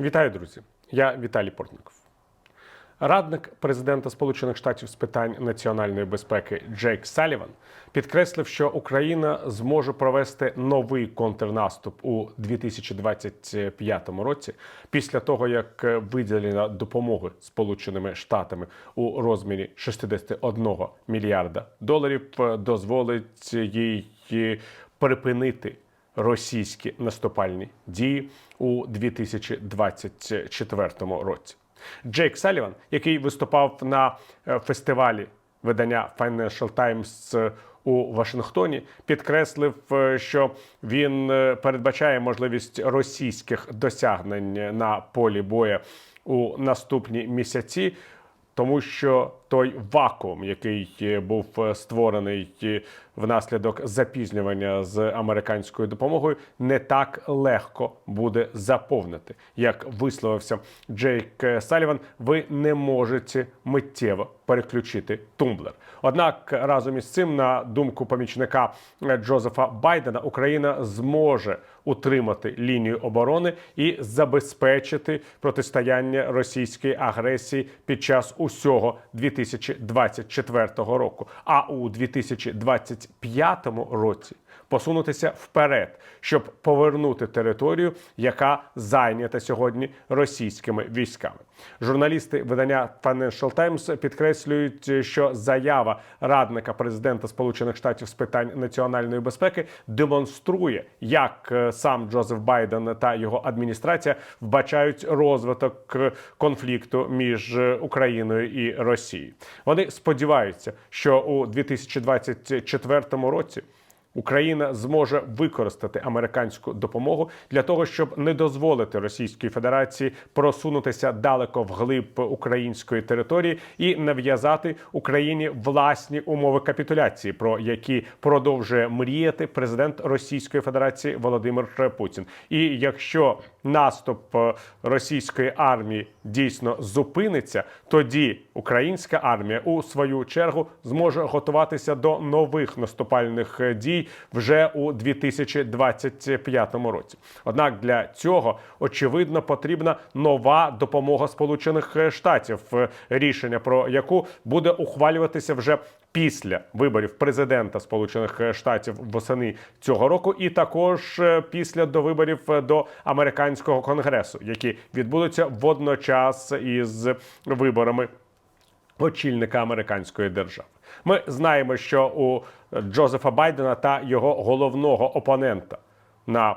Вітаю, друзі! Я Віталій Портников. Радник президента Сполучених Штатів з питань національної безпеки Джейк Саліван підкреслив, що Україна зможе провести новий контрнаступ у 2025 році після того, як виділена допомога Сполученими Штатами у розмірі 61 мільярда доларів дозволить їй припинити російські наступальні дії у 2024 році. Джейк Саліван, який виступав на е, фестивалі видання Financial Times е, у Вашингтоні, підкреслив, е, що він передбачає можливість російських досягнень на полі боя у наступні місяці. Тому що той вакуум, який е, був е, створений е, внаслідок запізнювання з американською допомогою, не так легко буде заповнити. Як висловився Джейк Саліван, ви не можете миттєво переключити тумблер. Однак разом із цим, на думку помічника Джозефа Байдена, Україна зможе утримати лінію оборони і забезпечити протистояння російської агресії під час усього 2024 року. А у 2025 році посунутися вперед, щоб повернути територію, яка зайнята сьогодні російськими військами. Журналісти видання Financial Times підкреслюють, що заява радника президента Сполучених Штатів з питань національної безпеки демонструє, як е, сам Джозеф Байден та його адміністрація вбачають розвиток е, конфлікту між е, Україною і Росією. Вони сподіваються, що у 2024 році. Україна зможе використати американську допомогу для того, щоб не дозволити Російській Федерації просунутися далеко вглиб української території і нав'язати Україні власні умови капітуляції, про які продовжує мріяти президент Російської Федерації Володимир Путін. І якщо наступ е, російської армії дійсно зупиниться, тоді українська армія у свою чергу зможе готуватися до нових наступальних е, дій вже у 2025 році. Однак для цього очевидно потрібна нова допомога Сполучених Штатів, е, рішення про яку буде ухвалюватися вже після виборів президента Сполучених Штатів восени цього року, і також е, після до виборів е, до американського конгресу, які відбудуться водночас із виборами очільника американської держави. Ми знаємо, що у Джозефа Байдена та його головного опонента на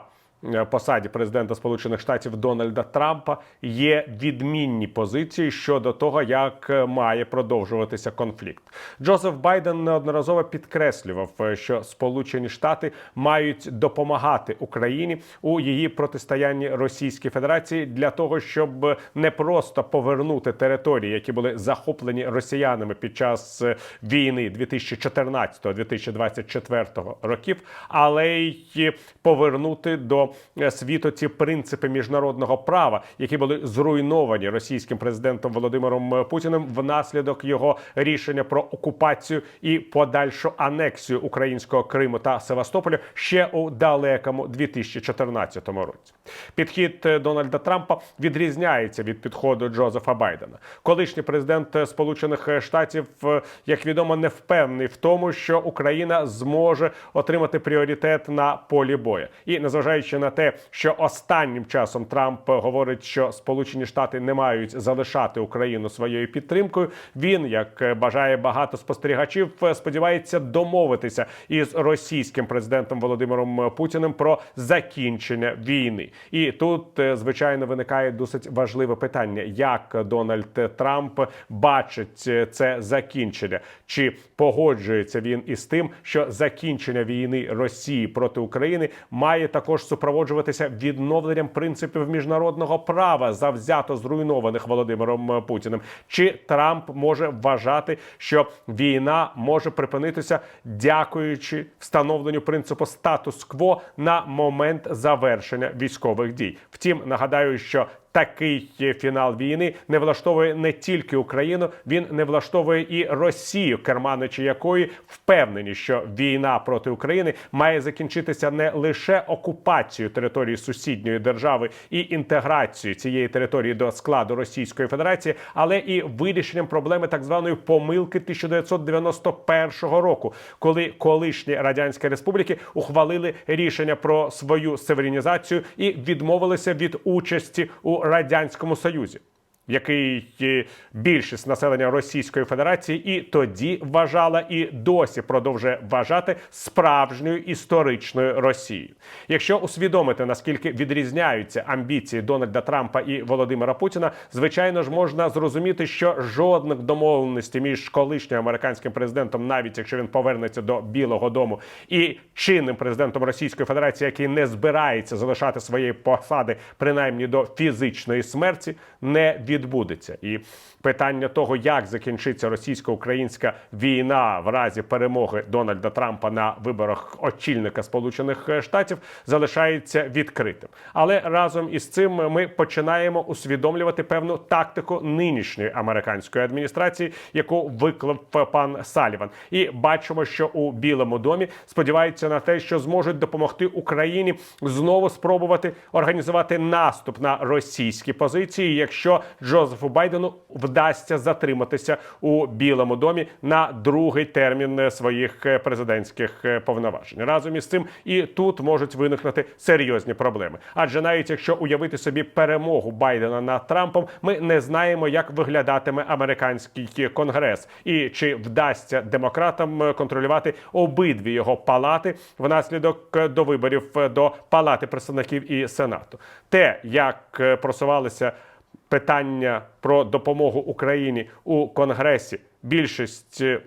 посаді президента Сполучених Штатів Дональда Трампа є відмінні позиції щодо того, як е, має продовжуватися конфлікт. Джозеф Байден неодноразово підкреслював, е, що Сполучені Штати мають допомагати Україні у її протистоянні Російській Федерації для того, щоб не просто повернути території, які були захоплені росіянами під час е, війни 2014-2024 років, але й повернути до е, світу ці принципи міжнародного права, які були зруйновані російським президентом Володимиром Путіним внаслідок його рішення про окупацію і подальшу анексію українського Криму та Севастополя ще у далекому 2014 році. Підхід е, Дональда Трампа відрізняється від підходу Джозефа Байдена. Колишній президент е, Сполучених Штатів, е, як відомо, не впевнений в тому, що Україна зможе отримати пріоритет на полі боя. І незважаючи на те, що останнім часом Трамп говорить, що Сполучені Штати не мають залишати Україну своєю підтримкою. Він, як бажає багато спостерігачів, сподівається домовитися із російським президентом Володимиром Путіним про закінчення війни. І тут, е, звичайно, виникає досить важливе питання: як Дональд Трамп бачить е, це закінчення, чи погоджується він із тим, що закінчення війни Росії проти України має також супроводжуватися відновленням принципів міжнародного права, завзято зруйнованих Володимиром Путіним. Чи Трамп може вважати, що війна може припинитися, дякуючи встановленню принципу статус-кво на момент завершення військових дій? Втім, нагадаю, що такий фінал війни не влаштовує не тільки Україну, він не влаштовує і Росію, керманичі якої впевнені, що війна проти України має закінчитися не лише окупацією території сусідньої держави і інтеграцією цієї території до складу Російської Федерації, але і вирішенням проблеми так званої помилки 1991 року, коли колишні радянські республіки ухвалили рішення про свою северінізацію і відмовилися від участі у радянському союзі. Який е, більшість населення Російської Федерації і тоді вважала, і досі продовжує вважати справжньою історичною Росією. Якщо усвідомити наскільки відрізняються амбіції Дональда Трампа і Володимира Путіна, звичайно ж можна зрозуміти, що жодних домовленостей між колишнім американським президентом, навіть якщо він повернеться до Білого Дому, і чинним президентом Російської Федерації, який не збирається залишати своєї посади, принаймні до фізичної смерті, не відбудеться. І питання того, як закінчиться російсько-українська війна в разі перемоги Дональда Трампа на виборах очільника Сполучених Штатів, залишається відкритим. Але разом із цим ми починаємо усвідомлювати певну тактику нинішньої американської адміністрації, яку виклав пан Саліван, і бачимо, що у Білому домі сподіваються на те, що зможуть допомогти Україні знову спробувати організувати наступ на російські позиції, якщо Джозефу Байдену вдасться затриматися у Білому домі на другий термін своїх президентських повноважень. Разом із цим і тут можуть виникнути серйозні проблеми. Адже навіть якщо уявити собі перемогу Байдена над Трампом, ми не знаємо, як виглядатиме американський конгрес, і чи вдасться демократам контролювати обидві його палати внаслідок до виборів до палати представників і сенату. Те, як просувалися питання про допомогу Україні у Конгресі, більшість е,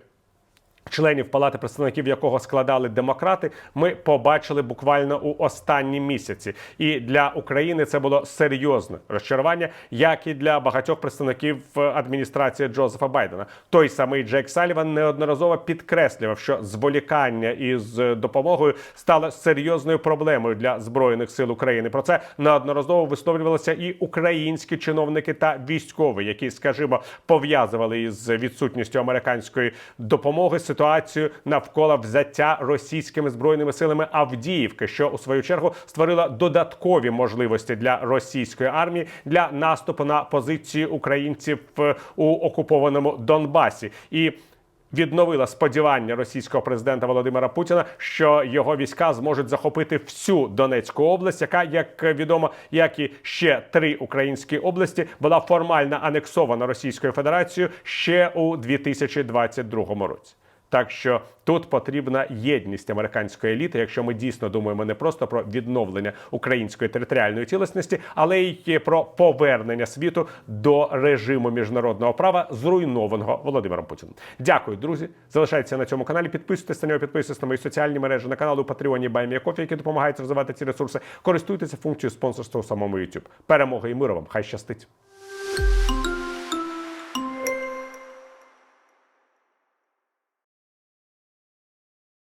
членів Палати представників якого складали демократи, ми побачили буквально у останні місяці. І для України це було серйозне розчарування, як і для багатьох представників адміністрації Джозефа Байдена. Той самий Джек Саліван неодноразово підкреслював, що зволікання із допомогою стало серйозною проблемою для збройних сил України. Про це неодноразово висловлювалися і українські чиновники та військові, які, скажімо, пов'язували із відсутністю американської допомоги ситуацію навколо взяття російськими збройними силами Авдіївки, що у свою чергу створила додаткові можливості для російської армії для наступу на позиції українців е, у окупованому Донбасі і. Відновила сподівання російського президента Володимира Путіна, що його війська зможуть захопити всю Донецьку область, яка, як відомо, як і ще три українські області, була формально анексована Російською Федерацією ще у 2022 році. Так що тут потрібна єдність американської еліти, якщо ми дійсно думаємо не просто про відновлення української територіальної цілісності, але й про повернення світу до режиму міжнародного права, зруйнованого Володимиром Путіним. Дякую, друзі. Залишайтеся на цьому каналі. Підписуйтесь на нього, підписуйтесь на мої соціальні мережі на канал у Патреоні Баймія Кофі, які допомагають розвивати ці ресурси. Користуйтеся функцією спонсорства у самому YouTube. Перемоги і миру вам! Хай щастить!